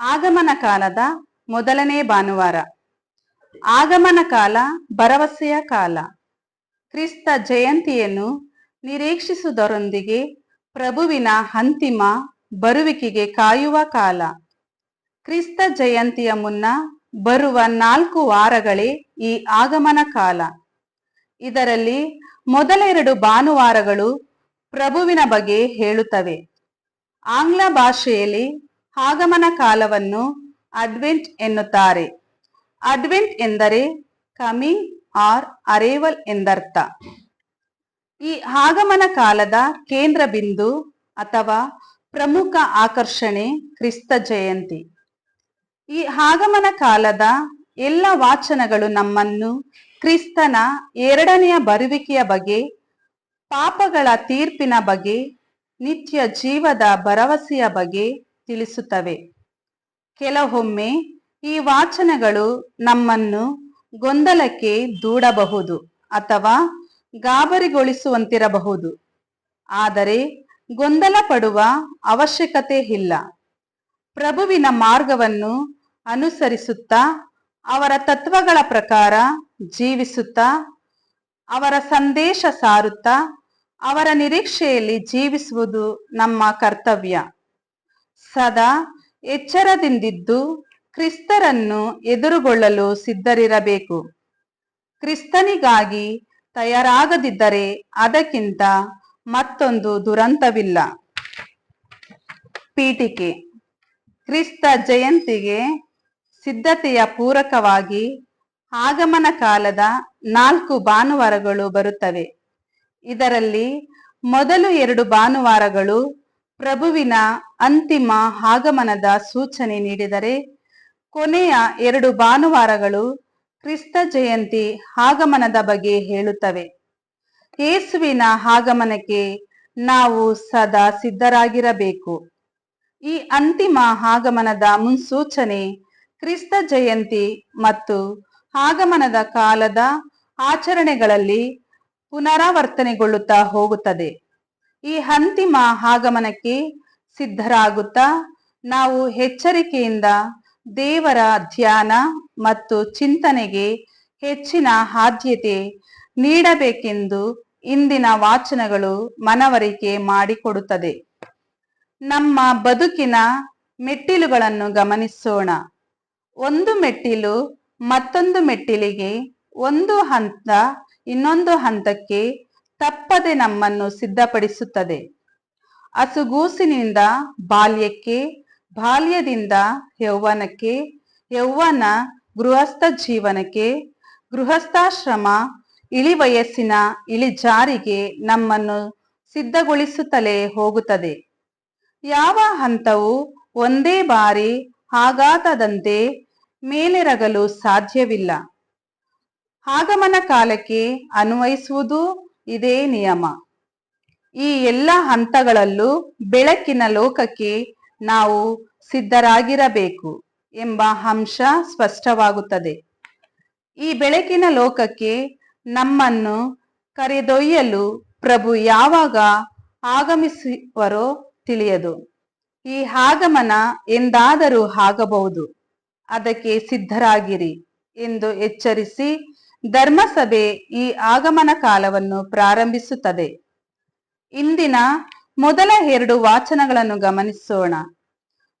ಆಗಮನ ಕಾಲದ ಮೊದಲನೇ ಭಾನುವಾರ. ಆಗಮನ ಕಾಲ ಭರವಸೆಯ ಕಾಲ. ಕ್ರಿಸ್ತ ಜಯಂತಿಯನ್ನು ನಿರೀಕ್ಷಿಸುವುದರೊಂದಿಗೆ ಪ್ರಭುವಿನ ಅಂತಿಮ ಬರುವಿಕೆಗೆ ಕಾಯುವ ಕಾಲ. ಕ್ರಿಸ್ತ ಜಯಂತಿಯ ಮುನ್ನ ಬರುವ ನಾಲ್ಕು ವಾರಗಳೇ ಈ ಆಗಮನ ಕಾಲ. ಇದರಲ್ಲಿ ಮೊದಲ ಎರಡು ಭಾನುವಾರಗಳು ಪ್ರಭುವಿನ ಬಗ್ಗೆ ಹೇಳುತ್ತವೆ. ಆಂಗ್ಲ ಭಾಷೆಯಲ್ಲಿ ಆಗಮನ ಕಾಲವನ್ನು ಅಡ್ವೆಂಟ್ ಎನ್ನುತ್ತಾರೆ. ಅಡ್ವೆಂಟ್ ಎಂದರೆ ಕಮಿಂಗ್ ಆರ್ ಅರೇವಲ್ ಎಂದರ್ಥ. ಈ ಆಗಮನ ಕಾಲದ ಕೇಂದ್ರ ಬಿಂದು ಅಥವಾ ಪ್ರಮುಖ ಆಕರ್ಷಣೆ ಕ್ರಿಸ್ತ ಜಯಂತಿ. ಈ ಆಗಮನ ಕಾಲದ ಎಲ್ಲ ವಾಚನಗಳು ನಮ್ಮನ್ನು ಕ್ರಿಸ್ತನ ಎರಡನೆಯ ಬರುವಿಕೆಯ ಬಗ್ಗೆ, ಪಾಪಗಳ ತೀರ್ಪಿನ ಬಗ್ಗೆ, ನಿತ್ಯ ಜೀವದ ಭರವಸೆಯ ಬಗ್ಗೆ ತಿಳಿಸುತ್ತವೆ. ಕೆಲವೊಮ್ಮೆ ಈ ವಾಚನಗಳು ನಮ್ಮನ್ನು ಗೊಂದಲಕ್ಕೆ ದೂಡಬಹುದು ಅಥವಾ ಗಾಬರಿಗೊಳಿಸುವಂತಿರಬಹುದು. ಆದರೆ ಗೊಂದಲ ಪಡುವ ಅವಶ್ಯಕತೆ ಇಲ್ಲ. ಪ್ರಭುವಿನ ಮಾರ್ಗವನ್ನು ಅನುಸರಿಸುತ್ತಾ, ಅವರ ತತ್ವಗಳ ಪ್ರಕಾರ ಜೀವಿಸುತ್ತಾ, ಅವರ ಸಂದೇಶ ಸಾರುತ್ತಾ, ಅವರ ನಿರೀಕ್ಷೆಯಲ್ಲಿ ಜೀವಿಸುವುದು ನಮ್ಮ ಕರ್ತವ್ಯ. ಸದಾ ಎಚ್ಚರದಿಂದಿದ್ದು ಕ್ರಿಸ್ತರನ್ನು ಎದುರುಗೊಳ್ಳಲು ಸಿದ್ಧರಿರಬೇಕು. ಕ್ರಿಸ್ತನಿಗಾಗಿ ತಯಾರಾಗದಿದ್ದರೆ ಅದಕ್ಕಿಂತ ಮತ್ತೊಂದು ದುರಂತವಿಲ್ಲ. ಪೀಠಿಕೆ. ಕ್ರಿಸ್ತ ಜಯಂತಿಗೆ ಸಿದ್ಧತೆಯ ಪೂರಕವಾಗಿ ಆಗಮನ ಕಾಲದ ನಾಲ್ಕು ಭಾನುವಾರಗಳು ಬರುತ್ತವೆ. ಇದರಲ್ಲಿ ಮೊದಲು ಎರಡು ಭಾನುವಾರಗಳು ಪ್ರಭುವಿನ ಅಂತಿಮ ಆಗಮನದ ಸೂಚನೆ ನೀಡಿದರೆ, ಕೊನೆಯ ಎರಡು ಭಾನುವಾರಗಳು ಕ್ರಿಸ್ತ ಜಯಂತಿ ಆಗಮನದ ಬಗ್ಗೆ ಹೇಳುತ್ತವೆ. ಯೇಸುವಿನ ಆಗಮನಕ್ಕೆ ನಾವು ಸದಾ ಸಿದ್ಧರಾಗಿರಬೇಕು. ಈ ಅಂತಿಮ ಆಗಮನದ ಮುನ್ಸೂಚನೆ ಕ್ರಿಸ್ತ ಜಯಂತಿ ಮತ್ತು ಆಗಮನದ ಕಾಲದ ಆಚರಣೆಗಳಲ್ಲಿ ಪುನರಾವರ್ತನೆಗೊಳ್ಳುತ್ತಾ ಹೋಗುತ್ತದೆ. ಈ ಅಂತಿಮ ಆಗಮನಕ್ಕೆ ಸಿದ್ಧರಾಗುತ್ತಾ? ನಾವು ಎಚ್ಚರಿಕೆಯಿಂದ ದೇವರ ಧ್ಯಾನ ಮತ್ತು ಚಿಂತನೆಗೆ ಹೆಚ್ಚಿನ ಆದ್ಯತೆ ನೀಡಬೇಕೆಂದು ಇಂದಿನ ವಾಚನಗಳು ಮನವರಿಕೆ ಮಾಡಿಕೊಡುತ್ತದೆ. ನಮ್ಮ ಬದುಕಿನ ಮೆಟ್ಟಿಲುಗಳನ್ನು ಗಮನಿಸೋಣ. ಒಂದು ಮೆಟ್ಟಿಲು ಮತ್ತೊಂದು ಮೆಟ್ಟಿಲಿಗೆ ಒಂದು ಹಂತ ಇನ್ನೊಂದು ಹಂತಕ್ಕೆ ತಪ್ಪದೆ ನಮ್ಮನ್ನು ಸಿದ್ಧಪಡಿಸುತ್ತದೆ. ಹಸುಗೂಸಿನಿಂದ ಬಾಲ್ಯಕ್ಕೆ, ಬಾಲ್ಯದಿಂದ ಯೌವನಕ್ಕೆ, ಯೌವನ ಗೃಹಸ್ಥ ಜೀವನಕ್ಕೆ, ಗೃಹಸ್ಥಾಶ್ರಮ ಇಳಿ ವಯಸ್ಸಿನ ಇಳಿಜಾರಿಗೆ ನಮ್ಮನ್ನು ಸಿದ್ಧಗೊಳಿಸುತ್ತಲೇ ಹೋಗುತ್ತದೆ. ಯಾವ ಹಂತವು ಒಂದೇ ಬಾರಿ ಆಘಾತದಂತೆ ಮೇಲೆರಗಲು ಸಾಧ್ಯವಿಲ್ಲ. ಆಗಮನ ಕಾಲಕ್ಕೆ ಅನ್ವಯಿಸುವುದು ಇದೇ ನಿಯಮ. ಈ ಎಲ್ಲ ಹಂತಗಳಲ್ಲೂ ಬೆಳಕಿನ ಲೋಕಕ್ಕೆ ನಾವು ಸಿದ್ಧರಾಗಿರಬೇಕು ಎಂಬ ಅಂಶ ಸ್ಪಷ್ಟವಾಗುತ್ತದೆ. ಈ ಬೆಳಕಿನ ಲೋಕಕ್ಕೆ ನಮ್ಮನ್ನು ಕರೆದೊಯ್ಯಲು ಪ್ರಭು ಯಾವಾಗ ಆಗಮಿಸುವರೋ ತಿಳಿಯದು. ಈ ಆಗಮನ ಎಂದಾದರೂ ಆಗಬಹುದು. ಅದಕ್ಕೆ ಸಿದ್ಧರಾಗಿರಿ ಎಂದು ಎಚ್ಚರಿಸಿ ಧರ್ಮಸಭೆ ಈ ಆಗಮನ ಕಾಲವನ್ನು ಪ್ರಾರಂಭಿಸುತ್ತದೆ. ಇಂದಿನ ಮೊದಲ ಎರಡು ವಾಚನಗಳನ್ನು ಗಮನಿಸೋಣ.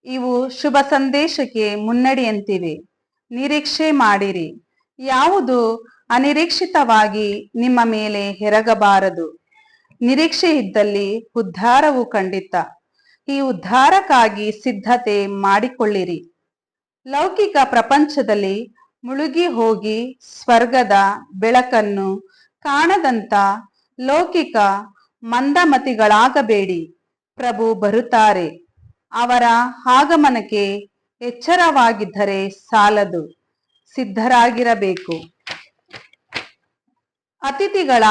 ಇವು ಶುಭ ಸಂದೇಶಕ್ಕೆ ಮುನ್ನಡೆಯಂತಿವೆ. ನಿರೀಕ್ಷೆ ಮಾಡಿರಿ. ಯಾವುದು ಅನಿರೀಕ್ಷಿತವಾಗಿ ನಿಮ್ಮ ಮೇಲೆ ಹೆರಗಬಾರದು ನಿರೀಕ್ಷೆ ಇದ್ದಲ್ಲಿ ಉದ್ಧಾರವು ಖಂಡಿತ. ಈ ಉದ್ಧಾರಕ್ಕಾಗಿ ಸಿದ್ಧತೆ ಮಾಡಿಕೊಳ್ಳಿರಿ. ಲೌಕಿಕ ಪ್ರಪಂಚದಲ್ಲಿ ಮುಳುಗಿ ಹೋಗಿ ಸ್ವರ್ಗದ ಬೆಳಕನ್ನು ಕಾಣದಂತ ಲೌಕಿಕ ಮಂದಮತಿಗಳಾಗಬೇಡಿ. ಪ್ರಭು ಬರುತ್ತಾರೆ. ಅವರ ಆಗಮನಕ್ಕೆ ಎಚ್ಚರವಾಗಿದ್ದರೆ ಸಾಲದು. ಸಿದ್ಧರಾಗಿರಬೇಕು. ಅತಿಥಿಗಳ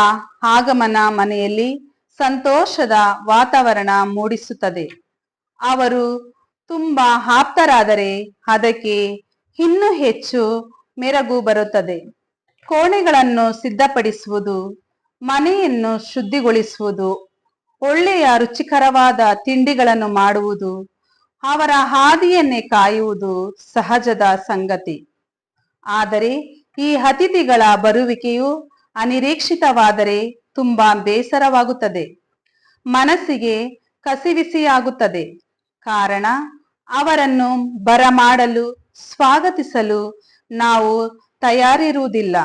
ಆಗಮನ ಮನೆಯಲ್ಲಿ ಸಂತೋಷದ ವಾತಾವರಣ ಮೂಡಿಸುತ್ತದೆ. ಅವರು ತುಂಬಾ ಆಪ್ತರಾದರೆ ಅದಕ್ಕೆ ಇನ್ನೂ ಹೆಚ್ಚು ಮೆರಗು ಬರುತ್ತದೆ. ಕೋಣೆಗಳನ್ನು ಸಿದ್ಧಪಡಿಸುವುದು ಮನೆಯನ್ನು ಶುದ್ಧಿಗೊಳಿಸುವುದು, ಒಳ್ಳೆಯ ರುಚಿಕರವಾದ ತಿಂಡಿಗಳನ್ನು ಮಾಡುವುದು, ಅವರ ಹಾದಿಯನ್ನೇ ಕಾಯುವುದು ಸಹಜದ ಸಂಗತಿ. ಆದರೆ ಈ ಅತಿಥಿಗಳ ಬರುವಿಕೆಯು ಅನಿರೀಕ್ಷಿತವಾದರೆ ತುಂಬಾ ಬೇಸರವಾಗುತ್ತದೆ. ಮನಸ್ಸಿಗೆ ಕಸಿವಿಸಿಯಾಗುತ್ತದೆ. ಕಾರಣ, ಅವರನ್ನು ಬರಮಾಡಲು, ಸ್ವಾಗತಿಸಲು ನಾವು ತಯಾರಿರುವುದಿಲ್ಲ.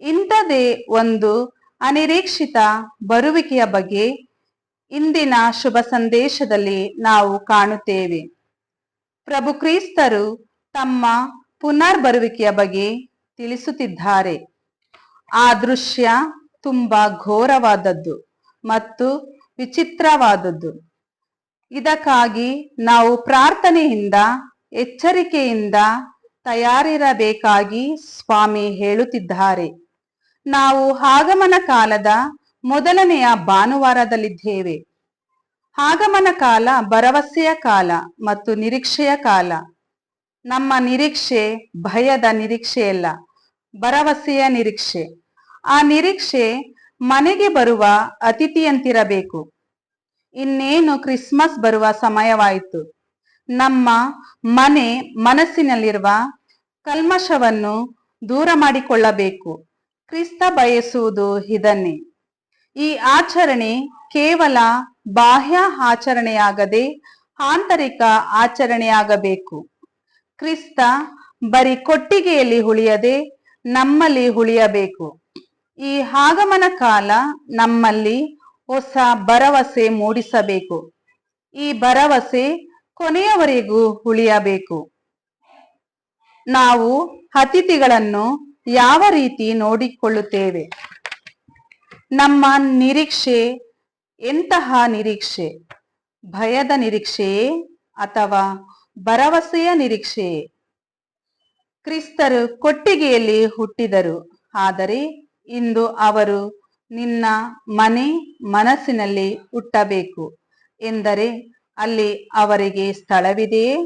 ಇಂಥದೇ ಒಂದು ಅನಿರೀಕ್ಷಿತ ಬರುವಿಕೆಯ ಬಗ್ಗೆ ಇಂದಿನ ಶುಭ ಸಂದೇಶದಲ್ಲಿ ನಾವು ಕಾಣುತ್ತೇವೆ. ಪ್ರಭು ಕ್ರಿಸ್ತರು ತಮ್ಮ ಪುನರ್ ಬರುವಿಕೆಯ ಬಗ್ಗೆ ತಿಳಿಸುತ್ತಿದ್ದಾರೆ. ಆ ದೃಶ್ಯ ತುಂಬಾ ಘೋರವಾದದ್ದು ಮತ್ತು ವಿಚಿತ್ರವಾದದ್ದು. ಇದಕ್ಕಾಗಿ ನಾವು ಪ್ರಾರ್ಥನೆಯಿಂದ, ಎಚ್ಚರಿಕೆಯಿಂದ ತಯಾರಿರಬೇಕಾಗಿ ಸ್ವಾಮಿ ಹೇಳುತ್ತಿದ್ದಾರೆ. ನಾವು ಆಗಮನ ಕಾಲದ ಮೊದಲನೆಯ ಭಾನುವಾರದಲ್ಲಿದ್ದೇವೆ. ಆಗಮನ ಕಾಲ ಭರವಸೆಯ ಕಾಲ ಮತ್ತು ನಿರೀಕ್ಷೆಯ ಕಾಲ. ನಮ್ಮ ನಿರೀಕ್ಷೆ ಭಯದ ನಿರೀಕ್ಷೆಯಲ್ಲ ಭರವಸೆಯ ನಿರೀಕ್ಷೆ. ಆ ನಿರೀಕ್ಷೆ ಮನೆಗೆ ಬರುವ ಅತಿಥಿಯಂತಿರಬೇಕು. ಇನ್ನೇನು ಕ್ರಿಸ್ಮಸ್ ಬರುವ ಸಮಯವಾಯಿತು. ನಮ್ಮ ಮನೆ ಮನಸ್ಸಿನಲ್ಲಿರುವ ಕಲ್ಮಶವನ್ನು ದೂರ ಮಾಡಿಕೊಳ್ಳಬೇಕು. ಕ್ರಿಸ್ತ ಬಯಸುವುದು ಇದನ್ನೇ. ಈ ಆಚರಣೆ ಕೇವಲ ಬಾಹ್ಯ ಆಚರಣೆಯಾಗದೆ ಆಂತರಿಕ ಆಚರಣೆಯಾಗಬೇಕು. ಕ್ರಿಸ್ತ ಬರೀ ಕೊಟ್ಟಿಗೆಯಲ್ಲಿ ಉಳಿಯದೆ ನಮ್ಮಲ್ಲಿ ಉಳಿಯಬೇಕು. ಈ ಆಗಮನ ಕಾಲ ನಮ್ಮಲ್ಲಿ ಹೊಸ ಭರವಸೆ ಮೂಡಿಸಬೇಕು. ಈ ಭರವಸೆ ಕೊನೆಯವರೆಗೂ ಉಳಿಯಬೇಕು. ನಾವು ಅತಿಥಿಗಳನ್ನು ಯಾವ ರೀತಿ ನೋಡಿಕೊಳ್ಳುತ್ತೇವೆ? ನಮ್ಮ ನಿರೀಕ್ಷೆ ಎಂತಹ ನಿರೀಕ್ಷೆ? ಭಯದ ನಿರೀಕ್ಷೆಯೇ ಅಥವಾ ಭರವಸೆಯ ನಿರೀಕ್ಷೆಯೇ ಕ್ರಿಸ್ತರು ಕೊಟ್ಟಿಗೆಯಲ್ಲಿ ಹುಟ್ಟಿದರು, ಆದರೆ ಇಂದು ಅವರು ನಿನ್ನ ಮನೆ ಮನಸ್ಸಿನಲ್ಲಿ ಹುಟ್ಟಬೇಕು, ಎಂದರೆ ಅಲ್ಲಿ ಅವರಿಗೆ ಸ್ಥಳವಿದೆಯೇ?